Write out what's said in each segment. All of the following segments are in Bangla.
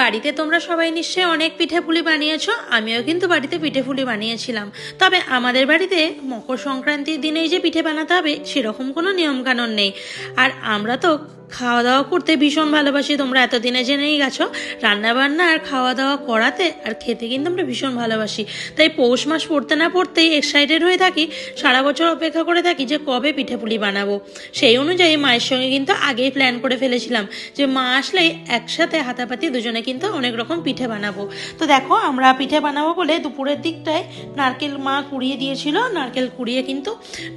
বাড়িতে তোমরা সবাই নিশ্চয়ই অনেক পিঠে পুলি বানিয়েছো, আমিও কিন্তু বাড়িতে পিঠে পুলি বানিয়েছিলাম। তবে আমাদের বাড়িতে মকর সংক্রান্তির দিনেই যে পিঠে বানাতে হবে, সেরকম কোনো নিয়মকানুন নেই। আর আমরা তো খাওয়া দাওয়া করতে ভীষণ ভালোবাসি। তোমরা এতদিনে জেনেই গেছো রান্না বান্না আর খাওয়া দাওয়া করাতে আর খেতে কিন্তু আমরা ভীষণ ভালোবাসি। তাই পৌষ মাস পড়তে না পড়তেই এক্সাইটেড হয়ে থাকি, সারা বছর অপেক্ষা করে থাকি যে কবে পিঠে পুলি বানাবো। সেই অনুযায়ী মায়ের সঙ্গে কিন্তু আগেই প্ল্যান করে ফেলেছিলাম যে মা আসলেই একসাথে হাতাপাতি দুজনে কিন্তু অনেক রকম পিঠে বানাবো। তো দেখো, আমরা পিঠে বানাবো বলে দুপুরের দিকটায় নারকেল মা কুড়িয়ে দিয়েছিল। নারকেল কুড়িয়ে কিন্তু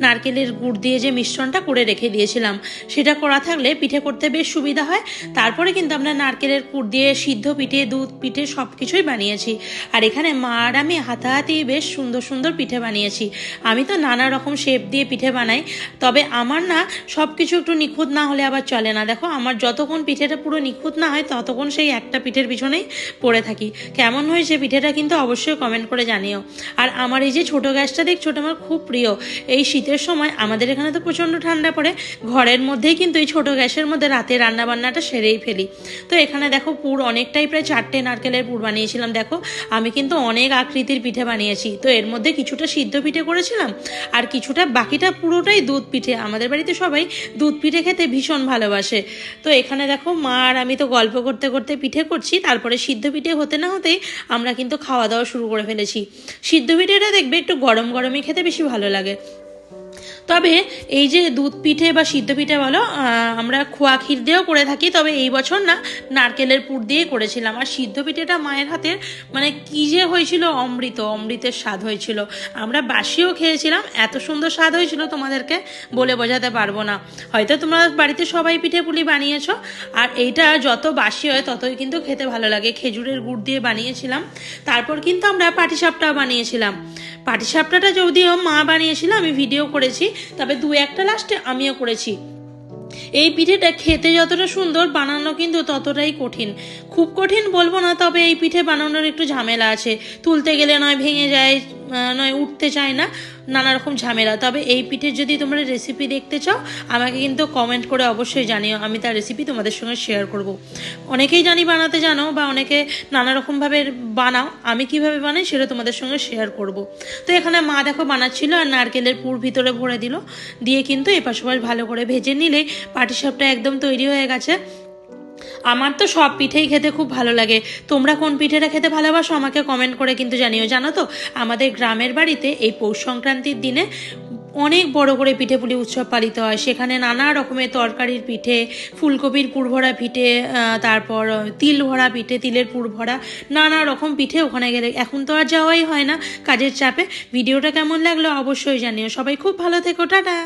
নারকেলের গুড় দিয়ে যে মিশ্রণটা করে রেখে দিয়েছিলাম, সেটা করা থাকলে পিঠে করতে বেশ সুবিধা হয়। তারপরে কিন্তু আমরা নারকেলের কুড় দিয়ে সিদ্ধ পিঠে, দুধ পিঠে সব কিছুই বানিয়েছি। আর এখানে মা আর আমি হাতাহাতি বেশ সুন্দর সুন্দর পিঠে বানিয়েছি। আমি তো নানা রকম শেপ দিয়ে পিঠে বানাই। তবে আমার না সব কিছু একটু নিখুঁত না হলে আবার চলে না। দেখো, আমার যতক্ষণ পিঠেটা পুরো নিখুঁত না হয়, ততক্ষণ সেই একটা পিঠের পিছনেই পড়ে থাকি। কেমন হয়েছে পিঠেটা কিন্তু অবশ্যই কমেন্ট করে জানিও। আর আমার এই যে ছোটো গ্যাসটা দেখছ ওটা আমার খুব প্রিয়। এই শীতের সময় আমাদের এখানে তো প্রচণ্ড ঠান্ডা পড়ে। ঘরের মধ্যেই কিন্তু এই ছোটো গ্যাসের মধ্যে রাতে রান্না বান্নাটা সেরেই ফেলি। তো এখানে দেখো পুর অনেকটাই প্রায় চারটে নারকেলের পুর বানিয়েছিলাম, দেখো। আমি কিন্তু অনেক আকৃতির পিঠে বানিয়েছি। তো এর মধ্যে কিছুটা সিদ্ধ পিঠে করেছিলাম আর কিছুটা বাকিটা পুরোটাই দুধ পিঠে। আমাদের বাড়িতে সবাই দুধ পিঠে খেতে ভীষণ ভালোবাসে। তো এখানে দেখো, মা আর আমি তো গল্প করতে করতে পিঠে করছি। তারপরে সিদ্ধ পিঠে হতে না হতেই আমরা কিন্তু খাওয়া দাওয়া শুরু করে ফেলেছি। সিদ্ধ পিঠেটা দেখবে একটু গরম গরমই খেতে বেশি ভালো লাগে। তবে এই যে দুধ পিঠে বা সিদ্ধ পিঠে বলো আমরা খোয়া ক্ষীর দিয়েও করে থাকি, তবে এই বছর না, নারকেলের পুর দিয়ে করেছিলাম। আর সিদ্ধ পিঠেটা মায়ের হাতের মানে কি যে হয়েছিল অমৃত, অমৃতের স্বাদ হয়েছিল। আমরা বাসিও খেয়েছিলাম, এত সুন্দর স্বাদ হয়েছিল তোমাদেরকে বলে বোঝাতে পারব না। হয়তো তোমরা বাড়িতে সবাই পিঠে পুলি বানিয়েছ, আর এইটা যত বাসি হয়, ততই কিন্তু খেতে ভালো লাগে। খেজুরের গুড় দিয়ে বানিয়েছিলাম, তারপর কিন্তু আমরা পাটিসাপটাও বানিয়েছিলাম। পাটিসাপটাটা যদিও মা বানিয়েছিল, আমি ভিডিও করেছি, তবে দু একটা লাস্টে আমিও করেছি। এই পিঠেটা খেতে যতটা সুন্দর, বানানো কিন্তু ততটাই কঠিন। খুব কঠিন বলব না, তবে এই পিঠে বানানোর একটু ঝামেলা আছে। তুলতে গেলে নয়, ভেঙে যায় নয়, উঠতে চায় না, নানা রকম ঝামেলা। তবে এই পিঠের যদি তোমরা রেসিপি দেখতে চাও, আমাকে কিন্তু কমেন্ট করে অবশ্যই জানিও, আমি তার রেসিপি তোমাদের সঙ্গে শেয়ার করব। অনেকেই জানি বানাতে জানো, বা অনেকে নানা রকমভাবে বানাও, আমি কীভাবে বানাই সেটা তোমাদের সঙ্গে শেয়ার করব। তো এখানে মা দেখো বানাচ্ছিল আর নারকেলের পুর ভিতরে ভরে দিল, দিয়ে কিন্তু এপাশ ভালো করে ভেজে নিলেই পাটিসাপটা একদম তৈরি হয়ে গেছে। আমার তো সব পিঠেই খেতে খুব ভালো লাগে। তোমরা কোন পিঠেটা খেতে ভালোবাসো আমাকে কমেন্ট করে কিন্তু জানিও। জানো তো, আমাদের গ্রামের বাড়িতে এই পৌষ সংক্রান্তির দিনে অনেক বড় করে পিঠে পুলি উৎসব পালিত হয়। সেখানে নানা রকমের তরকারির পিঠে, ফুলকপির পুর ভরা পিঠে তারপর তিল ভরা পিঠে, তিলের পুর ভরা নানা রকম পিঠে ওখানে গেলে। এখন তো আর যাওয়াই হয় না কাজের চাপে। ভিডিওটা কেমন লাগল অবশ্যই জানিও। সবাই খুব ভালো থেকো, টাটা।